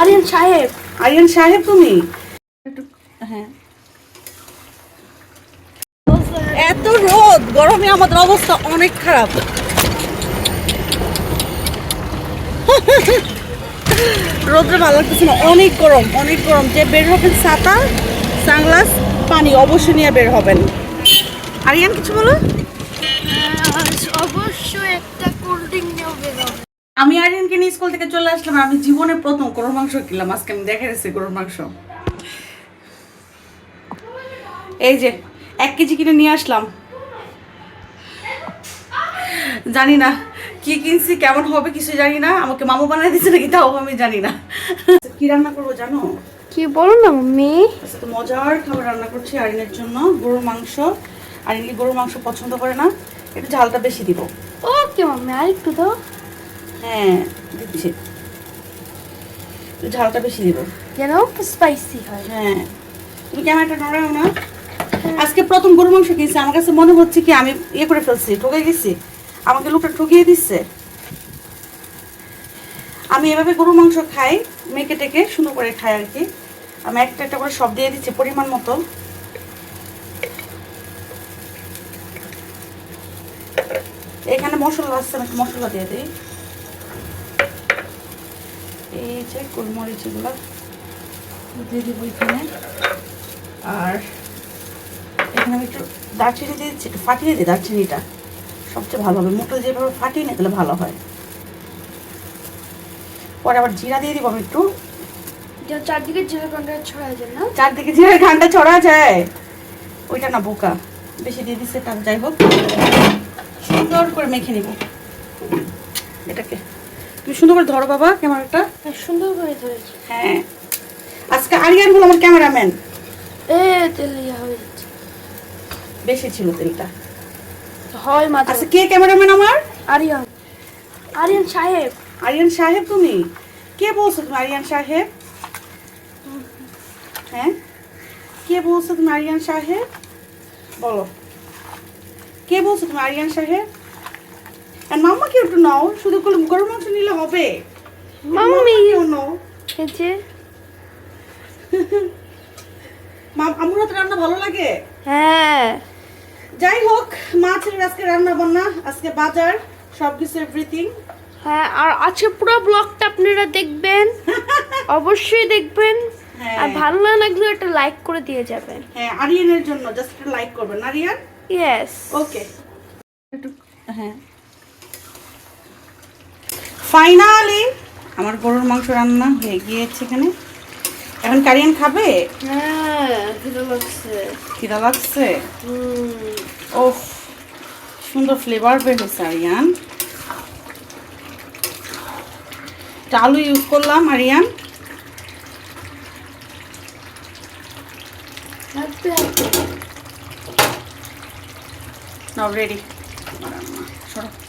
আরিয়ান সাহেব। আরিয়ান সাহেব তুমি? হ্যাঁ। এত রোদ গরমে আমাদের অবস্থা অনেক খারাপ। রোদ্রে ভালো লাগতেছে না অনেক গরম অনেক গরম। যে বের হবেন ছাতা সানগ্লাস পানি অবশ্যই নিয়ে বের হবেন। আরিয়ান কিছু বলো? অবশ্যই একটা আমি আরিয়ানকে নিয়ে স্কুল থেকে চলে আসলাম আমি জীবনে প্রথম গরুর মাংস কিনলাম আজকে আমি দেখে রেখেছি গরুর মাংস। এই যে এক কেজি কিনে নিয়ে আসলাম। জানি না কি কিনছি কেমন হবে কিছু জানি না আমাকে মামু বানাই দিচ্ছে নাকি তাও আমি জানি না। কি রান্না করব জানো? কি বলো না মাম্মি আজকে তো মজার খাবার রান্না করছি আরিনের জন্য গরুর মাংস। আরিন কি গরুর মাংস পছন্দ করে না? একটু ঝালটা বেশি দিব। ওকে মাম্মি আর একটু দাও। হ্যাঁ দিচ্ছি। ঝালটা বেশি দিব। যেন স্পাইসি হয়। হ্যাঁ। তুমি ক্যামেরাটা নড়াও না? আজকে প্রথম গরু মাংস কিনছি। আমার কাছে মনে হচ্ছে কি আমি ইয়ে করে ফেলছি ঠকে গেছি। আমাকে লোকটা ঠকিয়ে দিচ্ছে। আমি এভাবে গরু মাংস খাই মেখে টেকে সুন্দর করে খাই আর কি। আমি একটা একটা করে সব দিয়ে দিচ্ছি পরিমাণ মতো। এখানে মশলা আছে আমি মশলা দিয়ে দিই। এই যে গোলমরিচ এগুলো দিয়ে দিব এখানে। আর এখানে আমি একটু দারচিনি দিয়ে দিচ্ছি একটু ফাটিয়ে দিই দারচিনিটা। সবচেয়ে ভালো হবে। মুখটা যেভাবে ফাটিয়ে নিয়ে তাহলে ভালো হয়। পরে আবার জিরা দিয়ে দিব আমি একটু। চারদিকে জিরা কন্ডা ছড়ায় যায় না? চারদিকে জিরার ঘানটা ছড়া যায়। ওইটা না বোকা। বেশি দিয়ে দিচ্ছে তার যাই হোক। সুন্দর করে মেখে নিব। এটাকে। তুমি সুন্দর করে ধরো বাবা ক্যামেরাটা। সুন্দর করে ধরেছি। হ্যাঁ। আজকে আরিয়ান হলো আমার ক্যামেরাম্যান। এ তেল বেশি ছিল তেলটা। হয় মাঝে। আচ্ছা কে ক্যামেরাম্যান আমার? আরিয়ান। আরিয়ান সাহেব। আরিয়ান সাহেব তুমি? কে বলছো তুমি আরিয়ান সাহেব? হ্যাঁ? কে বলছো তুমি আরিয়ান সাহেব? বলো। কে বলছো তুমি আরিয়ান সাহেব? আর মাম্মা কেউ একটু নাও শুধু করে গরম মাংস নিলে হবে। মাম্মি কেউ নাও? যে। মা আমার হাতে রান্না ভালো লাগে? হ্যাঁ। যাই হোক মা ছেলের আজকে রান্না বান্না আজকে বাজার সব কিছু এভরিথিং হ্যাঁ আর আজকে পুরো ব্লগটা আপনারা দেখবেন অবশ্যই দেখবেন। হ্যাঁ। আর ভালো না লাগলে একটা লাইক করে দিয়ে যাবেন। হ্যাঁ আরিয়ানের জন্য জাস্ট একটা লাইক করবেন। আরিয়ান? ইয়েস ওকে হ্যাঁ। ফাইনালি আমার গরুর মাংস রান্না হয়ে গিয়েছে এখানে। এখন কারিয়ান খাবে? হ্যাঁ লাগছে। খিদা লাগছে? ওফ সুন্দর ফ্লেভার বের হয়েছে আরিয়ান। আলু ইউজ করলাম আরিয়ান। হাঁটতে নাও রেডি সরো।